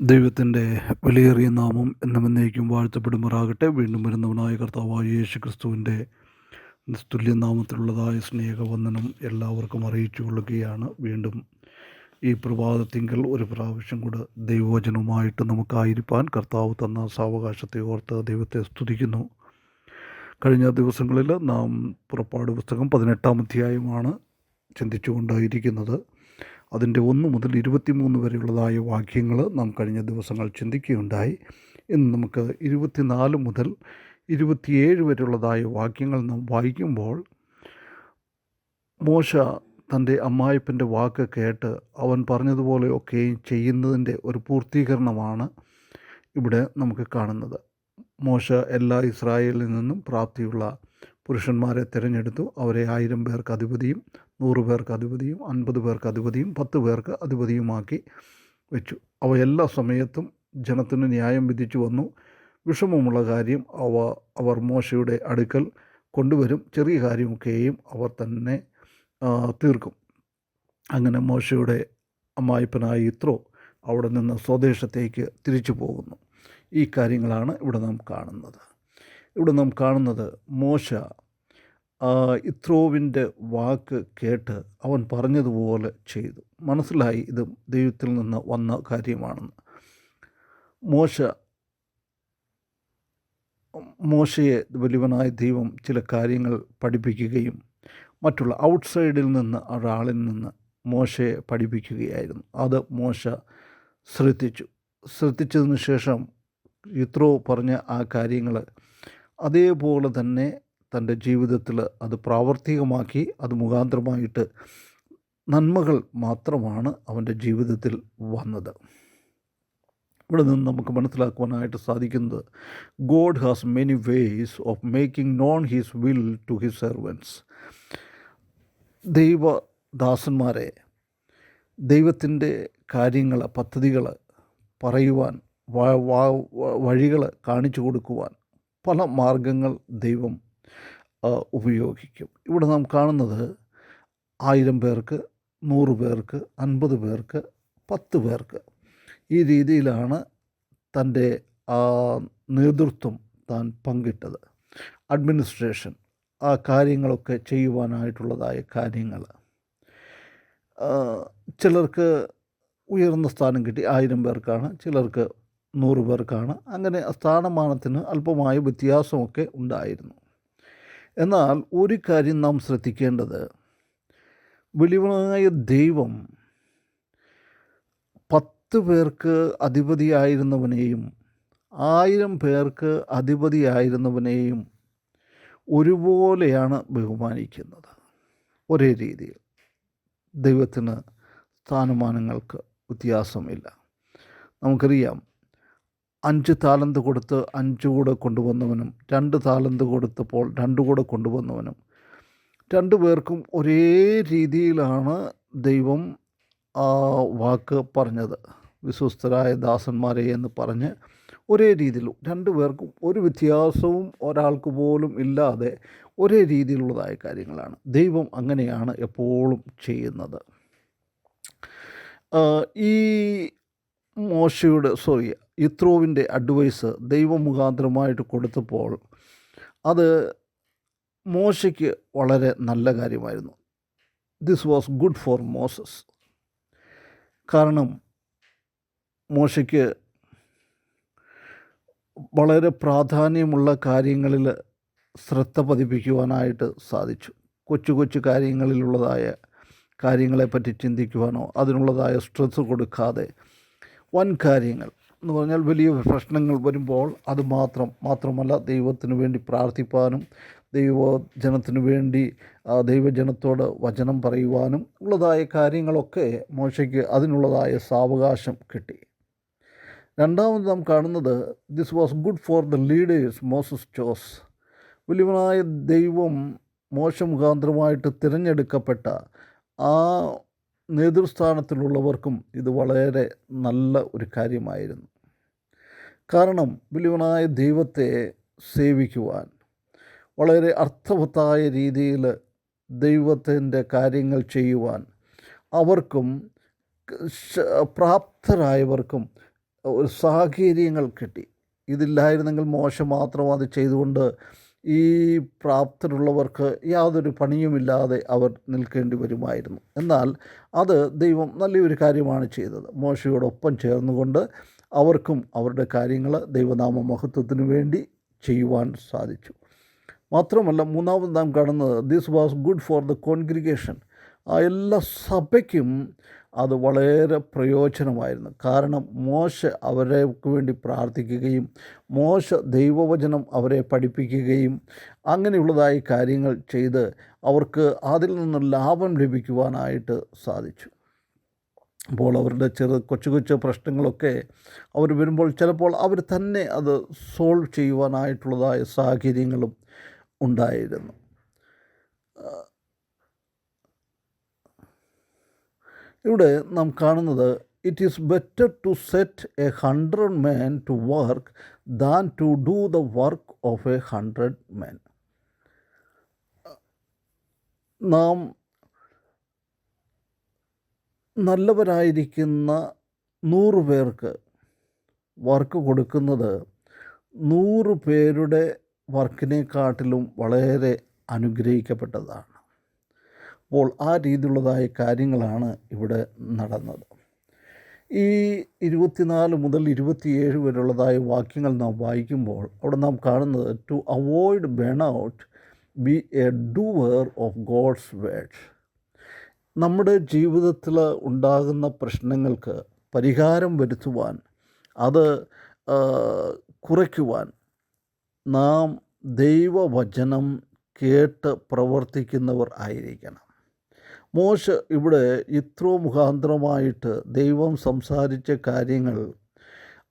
ദൈവത്തിന്റെ വിലയേറിയ നാമം എന്നും എന്നേക്കും വാഴ്ത്തപ്പെടുമാറാകട്ടെ. വീണ്ടും വരുന്നവനായ കർത്താവായ യേശു ക്രിസ്തുവിന്റെ തുല്യനാമത്തിലുള്ളതായ സ്നേഹവന്ദനം എല്ലാവർക്കും അറിയിച്ചു കൊള്ളുകയാണ്. വീണ്ടും ഈ പ്രഭാതത്തിങ്കൽ ഒരു പ്രാവശ്യം കൂടെ ദൈവവചനവുമായിട്ട് നമുക്കായിരിക്കാൻ കർത്താവ് തന്ന സാവകാശത്തെ ഓർത്ത് ദൈവത്തെ സ്തുതിക്കുന്നു. കഴിഞ്ഞ ദിവസങ്ങളിൽ നാം പുറപ്പാട് പുസ്തകം പതിനെട്ടാം അധ്യായമാണ് ചിന്തിച്ചുകൊണ്ടായിരിക്കുന്നത്. അതിന്റെ ഒന്ന് മുതൽ ഇരുപത്തിമൂന്ന് വരെയുള്ളതായ വാക്യങ്ങൾ നാം കഴിഞ്ഞ ദിവസങ്ങൾ ചിന്തിക്കുകയുണ്ടായി. ഇന്ന് നമുക്ക് ഇരുപത്തിനാല് മുതൽ ഇരുപത്തിയേഴ് വരെയുള്ളതായ വാക്യങ്ങൾ നാം വായിക്കുമ്പോൾ മോശ തന്റെ അമ്മായിപ്പന്റെ വാക്ക് കേട്ട് അവൻ പറഞ്ഞതുപോലെയൊക്കെയും ചെയ്യുന്നതിന്റെ ഒരു പൂർത്തീകരണമാണ് ഇവിടെ നമുക്ക് കാണുന്നത്. മോശ എല്ലാ ഇസ്രായേലിൽ നിന്നും പ്രാപ്തിയുള്ള പുരുഷന്മാരെ തിരഞ്ഞെടുത്തു. അവരെ ആയിരം പേർക്ക് അധിപതിയും നൂറ് പേർക്ക് അധിപതിയും അൻപത് പേർക്ക് അധിപതിയും പത്ത് പേർക്ക് അധിപതിയുമാക്കി വെച്ചു. അവ എല്ലാ സമയത്തും ജനത്തിന് ന്യായം വിധിച്ചു വന്നു. വിഷമമുള്ള കാര്യം അവ അവർ മോശയുടെ അടുക്കൽ കൊണ്ടുവരും. ചെറിയ കാര്യമൊക്കെയും അവർ തന്നെ തീർക്കും. അങ്ങനെ മോശയുടെ അമ്മായിപ്പനായ ഇത്രോ അവിടെ നിന്ന് സ്വദേശത്തേക്ക് തിരിച്ചു പോകുന്നു. ഈ കാര്യങ്ങളാണ് ഇവിടെ നാം കാണുന്നത്. ഇവിടെ നാം കാണുന്നത് മോശ ഇത്രോവിന്റെ വാക്ക് കേട്ട് അവൻ പറഞ്ഞതുപോലെ ചെയ്തു. മനസ്സിലായി ഇത് ദൈവത്തിൽ നിന്ന് വന്ന കാര്യമാണെന്ന്. മോശ മോശയെ വലിയവനായ ദൈവം ചില കാര്യങ്ങൾ പഠിപ്പിക്കുകയും മറ്റുള്ള ഔട്ട്സൈഡിൽ നിന്ന് ഒരാളിൽ നിന്ന് മോശയെ പഠിപ്പിക്കുകയായിരുന്നു. അത് മോശ ശ്രദ്ധിച്ചു. ശ്രദ്ധിച്ചതിന് ശേഷം ഇത്രോ പറഞ്ഞ ആ കാര്യങ്ങൾ അതേപോലെ തന്നെ തന്റെ ജീവിതത്തിൽ അത് പ്രാവർത്തികമാക്കി അത് മുഖാന്തരമായിട്ട് നന്മകൾ മാത്രമാണ് അവന്റെ ജീവിതത്തിൽ വന്നത്. ഇവിടെ നിന്ന് നമുക്ക് മനസ്സിലാക്കുവാനായിട്ട് സാധിക്കുന്നത് God has many ways of making known his will to his servants ദൈവദാസന്മാരെ ദൈവത്തിന്റെ കാര്യങ്ങൾ പദ്ധതികൾ പറയുവാൻ വഴികൾ കാണിച്ചു കൊടുക്കുവാൻ പല മാർഗങ്ങൾ ദൈവം ഉപയോഗിക്കും. ഇവിടെ നാം കാണുന്നത് ആയിരം പേർക്ക് നൂറ് പേർക്ക് അൻപത് പേർക്ക് പത്ത് പേർക്ക്. ഈ രീതിയിലാണ് തന്റെ നേതൃത്വം താൻ പങ്കിട്ടത്. അഡ്മിനിസ്ട്രേഷൻ ആ കാര്യങ്ങളൊക്കെ ചെയ്യുവാനായിട്ടുള്ളതായ കാര്യങ്ങൾ. ചിലർക്ക് ഉയർന്ന സ്ഥാനം കിട്ടി ആയിരം പേർക്കാണ് ചിലർക്ക് നൂറ് പേർക്കാണ്. അങ്ങനെ സ്ഥാനമാനത്തിന് അല്പമായ വ്യത്യാസമൊക്കെ ഉണ്ടായിരുന്നു. എന്നാൽ ഒരു കാര്യം നാം ശ്രദ്ധിക്കേണ്ടത്. വെളിവായ ദൈവം പത്ത് പേർക്ക് അധിപതിയായിരുന്നവനെയും ആയിരം പേർക്ക് അധിപതിയായിരുന്നവനെയും ഒരുപോലെയാണ് ബഹുമാനിക്കുന്നത്. ഒരേ രീതിയിൽ ദൈവത്തിന് സ്ഥാനമാനങ്ങൾക്ക് വ്യത്യാസമില്ല. നമുക്കറിയാം അഞ്ച് താലന്ത് കൊടുത്ത് അഞ്ച് കൂടെ കൊണ്ടുവന്നവനും രണ്ട് താലന്ത് കൊടുത്തപ്പോൾ രണ്ട് കൂടെ കൊണ്ടുവന്നവനും. രണ്ടു പേർക്കും ഒരേ രീതിയിലാണ് ദൈവം വാക്ക് പറഞ്ഞത്. വിശ്വസ്തരായ ദാസന്മാരെ എന്ന് പറഞ്ഞ് ഒരേ രീതിയിൽ രണ്ടു പേർക്കും ഒരു വ്യത്യാസവും ഒരാൾക്ക് പോലും ഇല്ലാതെ ഒരേ രീതിയിലുള്ളതായ കാര്യങ്ങളാണ്. ദൈവം അങ്ങനെയാണ് എപ്പോഴും ചെയ്യുന്നത്. ഈ മോശയുടെ സോറി ഇത്രോവിന്റെ അഡ്വൈസ് ദൈവമുഖാന്തരമായിട്ട് കൊടുത്തപ്പോൾ അത് മോശയ്ക്ക് വളരെ നല്ല കാര്യമായിരുന്നു. This was good for Moses കാരണം മോശയ്ക്ക് വളരെ പ്രാധാന്യമുള്ള കാര്യങ്ങളിൽ ശ്രദ്ധ പതിപ്പിക്കുവാനായിട്ട് സാധിച്ചു. കൊച്ചു കൊച്ചു കാര്യങ്ങളിലുള്ളതായ കാര്യങ്ങളെപ്പറ്റി ചിന്തിക്കുവാനോ അതിനുള്ളതായ സ്ട്രെസ് കൊടുക്കാതെ വൻ കാര്യങ്ങൾ. എന്ന് പറഞ്ഞാൽ വലിയ പ്രശ്നങ്ങൾ വരുമ്പോൾ അത് മാത്രം മാത്രമല്ല ദൈവത്തിന് വേണ്ടി പ്രാർത്ഥിപ്പാനും ദൈവ ജനത്തിനു വേണ്ടി ദൈവജനത്തോട് വചനം പറയുവാനും ഉള്ളതായ കാര്യങ്ങളൊക്കെ മോശയ്ക്ക് അതിനുള്ളതായ സാവകാശം കിട്ടി. രണ്ടാമത് നാം കാണുന്നത് this was good for the leaders Moses chose വലിയവനായ ദൈവം മോശ മുഖാന്തരമായിട്ട് തിരഞ്ഞെടുക്കപ്പെട്ട ആ നേതൃസ്ഥാനത്തിലുള്ളവർക്കും ഇത് വളരെ നല്ല ഒരു കാര്യമായിരുന്നു. കാരണം വലിയവനായ ദൈവത്തെ സേവിക്കുവാൻ വളരെ അർത്ഥവത്തായ രീതിയിൽ ദൈവത്തിന്റെ കാര്യങ്ങൾ ചെയ്യുവാൻ അവർക്കും പ്രാപ്തരായവർക്കും ഒരു സാഹചര്യങ്ങൾ കിട്ടി. ഇതില്ലായിരുന്നെങ്കിൽ മോശം മാത്രം അത് ചെയ്തുകൊണ്ട് ഈ പ്രാപ്തരുള്ളവർക്ക് യാതൊരു പണിയുമില്ലാതെ അവർ നിൽക്കേണ്ടി വരുമായിരുന്നു. എന്നാൽ അത് ദൈവം നല്ലൊരു കാര്യമാണ് ചെയ്തത്. മോശയോടൊപ്പം ചേർന്നുകൊണ്ട് അവർക്കും അവരുടെ കാര്യങ്ങൾ ദൈവനാമ മഹത്വത്തിനു വേണ്ടി ചെയ്യുവാൻ സാധിച്ചു. മാത്രമല്ല മൂന്നാമത് നാം കാണുന്നത് this was good for the congregation ആ എല്ലാ സഭയ്ക്കും അത് വളരെ പ്രയോജനമായിരുന്നു. കാരണം മോശ അവർക്ക് വേണ്ടി പ്രാർത്ഥിക്കുകയും മോശ ദൈവവചനം അവരെ പഠിപ്പിക്കുകയും അങ്ങനെയുള്ളതായ കാര്യങ്ങൾ ചെയ്ത് അവർക്ക് അതിൽ നിന്ന് ലാഭം ലഭിക്കുവാനായിട്ട് സാധിച്ചു. അപ്പോൾ അവരുടെ ചെറു കൊച്ചു കൊച്ചു പ്രശ്നങ്ങളൊക്കെ അവർ വരുമ്പോൾ ചിലപ്പോൾ അവർ തന്നെ അത് സോൾവ് ചെയ്യുവാനായിട്ടുള്ളതായ സാഹചര്യങ്ങളും ഉണ്ടായിരുന്നു. ഇവിടെ നാം കാണുന്നത് it is better to set a hundred man to work than to do the work of a hundred man നാം നല്ലവരായിരിക്കുന്ന നൂറ് പേർക്ക് വർക്ക് കൊടുക്കുന്നത് നൂറ് പേരുടെ വർക്കിനെക്കാട്ടിലും വളരെ അനുഗ്രഹിക്കപ്പെട്ടതാണ്. അപ്പോൾ ആ രീതിയിലുള്ളതായ കാര്യങ്ങളാണ് ഇവിടെ നടന്നത്. ഈ ഇരുപത്തിനാല് മുതൽ ഇരുപത്തിയേഴ് വരെയുള്ളതായ വാക്യങ്ങൾ നാം വായിക്കുമ്പോൾ അവിടെ നാം കാണുന്നത് to avoid burn out be a doer of God's word നമ്മുടെ ജീവിതത്തിൽ ഉണ്ടാകുന്ന പ്രശ്നങ്ങൾക്ക് പരിഹാരം വരുത്തുവാൻ അത് കുറയ്ക്കുവാൻ നാം ദൈവവചനം കേട്ട് പ്രവർത്തിക്കുന്നവർ ആയിരിക്കണം. മോശ ഇവിടെ ഇത്രോ മുഖാന്തരമായിട്ട് ദൈവം സംസാരിച്ച കാര്യങ്ങൾ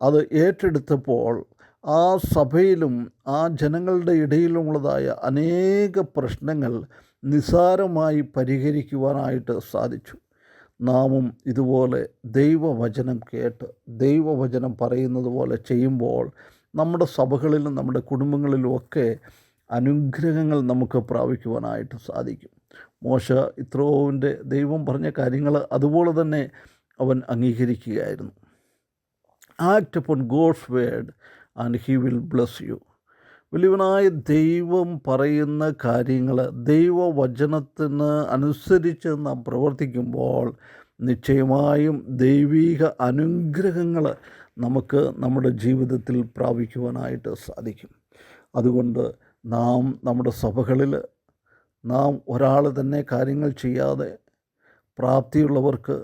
അത് ഏറ്റെടുത്തപ്പോൾ ആ സഭയിലും ആ ജനങ്ങളുടെ ഇടയിലുമുള്ളതായ അനേക പ്രശ്നങ്ങൾ നിസാരമായി പരിഹരിക്കുവാനായിട്ട് സാധിച്ചു. നാമും ഇതുപോലെ ദൈവവചനം കേട്ട് ദൈവവചനം പറയുന്നത് പോലെ ചെയ്യുമ്പോൾ നമ്മുടെ സഭകളിലും നമ്മുടെ കുടുംബങ്ങളിലും ഒക്കെ അനുഗ്രഹങ്ങൾ നമുക്ക് പ്രാപിക്കുവാനായിട്ട് സാധിക്കും. മോശ ഇത്രോവിന്റെ ദൈവം പറഞ്ഞ കാര്യങ്ങൾ അതുപോലെ തന്നെ അവൻ അംഗീകരിക്കുകയായിരുന്നു. Act upon God's word and he will bless you വലിയവനായ ദൈവം പറയുന്ന കാര്യങ്ങൾ ദൈവവചനത്തിന് അനുസരിച്ച് നാം പ്രവർത്തിക്കുമ്പോൾ നിശ്ചയമായും ദൈവീക അനുഗ്രഹങ്ങൾ നമുക്ക് നമ്മുടെ ജീവിതത്തിൽ പ്രാപിക്കുവാനായിട്ട് സാധിക്കും. അതുകൊണ്ട് നാം നമ്മുടെ സഭകളിൽ നാം ഒരാൾ തന്നെ കാര്യങ്ങൾ ചെയ്യാതെ പ്രാപ്തിയുള്ളവർക്ക്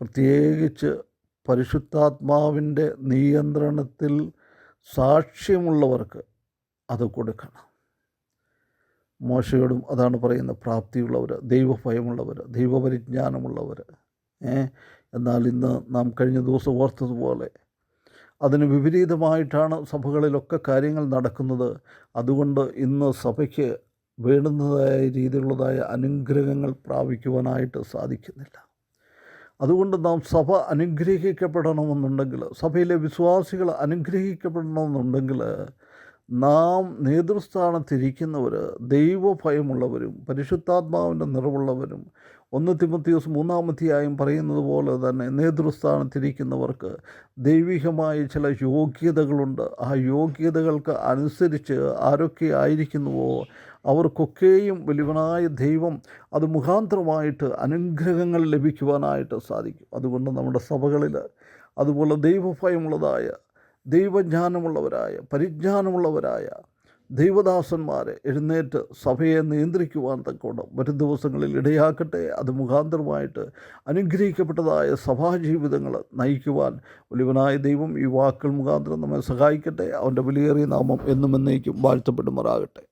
പ്രത്യേകിച്ച് പരിശുദ്ധാത്മാവിന്റെ നിയന്ത്രണത്തിൽ സാക്ഷ്യമുള്ളവർക്ക് അത് കൊടുക്കണം. മോശയോടും അതാണ് പറയുന്നത് പ്രാപ്തിയുള്ളവർ ദൈവഭയമുള്ളവർ ദൈവപരിജ്ഞാനമുള്ളവർ എന്നാൽ ഇന്ന് നാം കഴിഞ്ഞ ദിവസം ഓർത്തതുപോലെ അതിന് വിപരീതമായിട്ടാണ് സഭകളിലൊക്കെ കാര്യങ്ങൾ നടക്കുന്നത്. അതുകൊണ്ട് ഇന്ന് സഭയ്ക്ക് വേണ്ടുന്നതായ രീതിയിലുള്ളതായ അനുഗ്രഹങ്ങൾ പ്രാപിക്കുവാനായിട്ട് സാധിക്കുന്നില്ല. അതുകൊണ്ട് നാം സഭ അനുഗ്രഹിക്കപ്പെടണമെന്നുണ്ടെങ്കിൽ സഭയിലെ വിശ്വാസികൾ അനുഗ്രഹിക്കപ്പെടണമെന്നുണ്ടെങ്കിൽ നാം നേതൃസ്ഥാനത്തിരിക്കുന്നവർ ദൈവഭയമുള്ളവരും പരിശുദ്ധാത്മാവിന്റെ നിറവുള്ളവരും ഒന്ന് തിമത്തിയോസ് മൂന്നാമത്തെയായും പറയുന്നത് പോലെ തന്നെ നേതൃസ്ഥാനത്തിരിക്കുന്നവർക്ക് ദൈവികമായ ചില യോഗ്യതകളുണ്ട്. ആ യോഗ്യതകൾക്ക് അനുസരിച്ച് ആരൊക്കെ ആയിരിക്കുന്നുവോ അവർക്കൊക്കെയും വലിയവനായ ദൈവം അത് മുഖാന്തരമായിട്ട് അനുഗ്രഹങ്ങൾ ലഭിക്കുവാനായിട്ട് സാധിക്കും. അതുകൊണ്ട് നമ്മുടെ സഭകളിൽ അതുപോലെ ദൈവഭയമുള്ളതായ ദൈവജ്ഞാനമുള്ളവരായ പരിജ്ഞാനമുള്ളവരായ ദൈവദാസന്മാരെ എഴുന്നേറ്റ് സഭയെ നിയന്ത്രിക്കുവാൻ തക്കോണം വരും ദിവസങ്ങളിൽ ഇടയാക്കട്ടെ. അത് മുഖാന്തരമായിട്ട് അനുഗ്രഹിക്കപ്പെട്ടതായ സഭാജീവിതങ്ങൾ നയിക്കുവാൻ ഒലിവനായ ദൈവം ഈ വാക്കുകൾ മുഖാന്തരം നമ്മെ സഹായിക്കട്ടെ. അവന്റെ വിലയേറിയ നാമം എന്നും എന്നേക്കും വാഴ്ത്തപ്പെടുമാറാകട്ടെ.